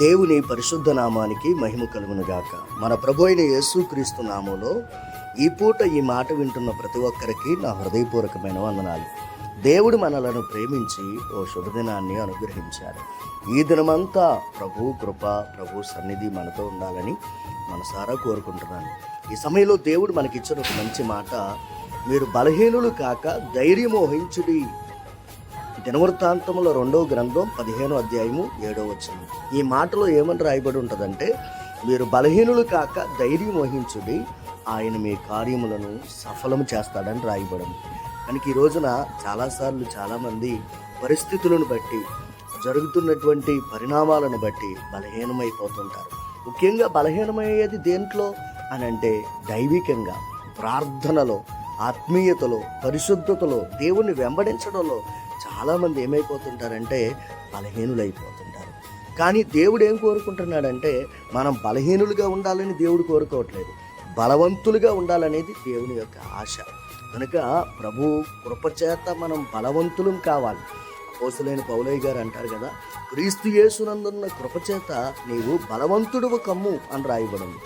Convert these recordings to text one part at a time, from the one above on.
దేవుని పరిశుద్ధ నామానికి మహిమ కలుగునుగాక మన ప్రభు అయిన యేసుక్రీస్తు నామంలో ఈ పూట ఈ మాట వింటున్న ప్రతి ఒక్కరికి నా హృదయపూర్వకమైన వందనాలు. దేవుడు మనలను ప్రేమించి ఓ శుభదినాన్ని అనుగ్రహించారు ఈ దినమంతా ప్రభు కృప ప్రభు సన్నిధి మనతో ఉండాలని మనసారా కోరుకుంటున్నాను. ఈ సమయంలో దేవుడు మనకిచ్చిన ఒక మంచి మాట మీరు బలహీనులు కాక ధైర్యం వహించుడి దినవృత్తాంతముల రెండవ గ్రంథం పదిహేను అధ్యాయము ఏడో వచ్చింది ఈ మాటలో ఏమని రాయబడి ఉంటుందంటే మీరు బలహీనులు కాక ధైర్యం వహించుడి ఆయన మీ కార్యములను సఫలము చేస్తాడని రాయబడం మనకి ఈ రోజున చాలాసార్లు చాలామంది పరిస్థితులను బట్టి జరుగుతున్నటువంటి పరిణామాలను బట్టి బలహీనమైపోతుంటారు. ముఖ్యంగా బలహీనమయ్యేది దేంట్లో? అని అంటే దైవికంగా ప్రార్థనలో ఆత్మీయతలో పరిశుద్ధతలో దేవుణ్ణి వెంబడించడంలో చాలామంది ఏమైపోతుంటారంటే బలహీనులైపోతుంటారు. కానీ దేవుడు ఏం కోరుకుంటున్నాడంటే మనం బలహీనులుగా ఉండాలని దేవుడు కోరుకోవట్లేదు. బలవంతులుగా ఉండాలనేది దేవుని యొక్క ఆశ. కనుక ప్రభు కృపచేత మనం బలవంతులం కావాలి. పోసలేని పౌలయ్య గారు అంటారు కదా క్రీస్తు యేసునందున్న కృపచేత నీవు బలవంతుడు కమ్ము అని రాయబడింది.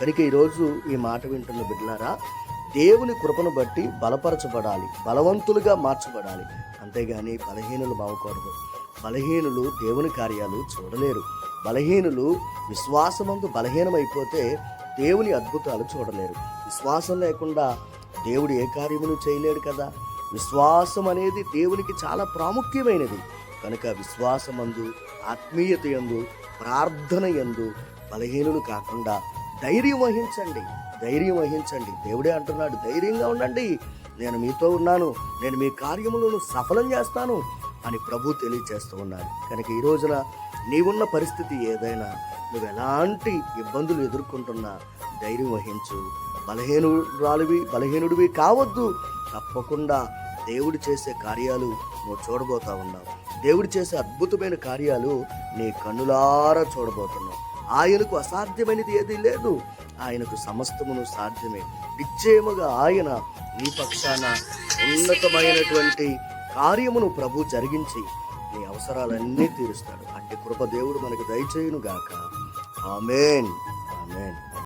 కనుక ఈరోజు ఈ మాట వింటున్న బిడ్డలారా దేవుని కృపను బట్టి బలపరచబడాలి బలవంతులుగా మార్చబడాలి. అంతేగాని బలహీనులు బావకూడదు బలహీనులు దేవుని కార్యాలు చూడలేరు. బలహీనులు విశ్వాసమందు బలహీనమైపోతే దేవుని అద్భుతాలు చూడలేరు. విశ్వాసం లేకుండా దేవుడు ఏ కార్యమును చేయలేడు కదా? విశ్వాసం అనేది దేవునికి చాలా ప్రాముఖ్యమైనది. కనుక విశ్వాసమందు ఆత్మీయత యందు ప్రార్థన యందు బలహీనులు కాకుండా ధైర్యం వహించండి. ధైర్యం వహించండి. దేవుడే అంటున్నాడు ధైర్యంగా ఉండండి. నేను మీతో ఉన్నాను. నేను మీ కార్యములను సఫలం చేస్తాను అని ప్రభు తెలియచేస్తూ ఉన్నాడు. కనుక ఈ రోజున నీవున్న పరిస్థితి ఏదైనా నువ్వు ఎలాంటి ఇబ్బందులు ఎదుర్కొంటున్నా ధైర్యం వహించు. బలహీనురాలివి బలహీనుడివి కావద్దు. తప్పకుండా దేవుడు చేసే కార్యాలు నువ్వు చూడబోతా ఉన్నావు. దేవుడు చేసే అద్భుతమైన కార్యాలు నీ కన్నులారా చూడబోతున్నావు. ఆయనకు అసాధ్యమైనది ఏదీ లేదు. ఆయనకు సమస్తమును సాధ్యమే. నిశ్చయముగా ఆయన నీ పక్షాన ఉన్నతమైనటువంటి కార్యమును ప్రభు జరిగించి నీ అవసరాలన్నీ తీరుస్తాడు. అట్టి కృప దేవుడు మనకు దయచేయును గాక ఆమెన్. ఆమెన్.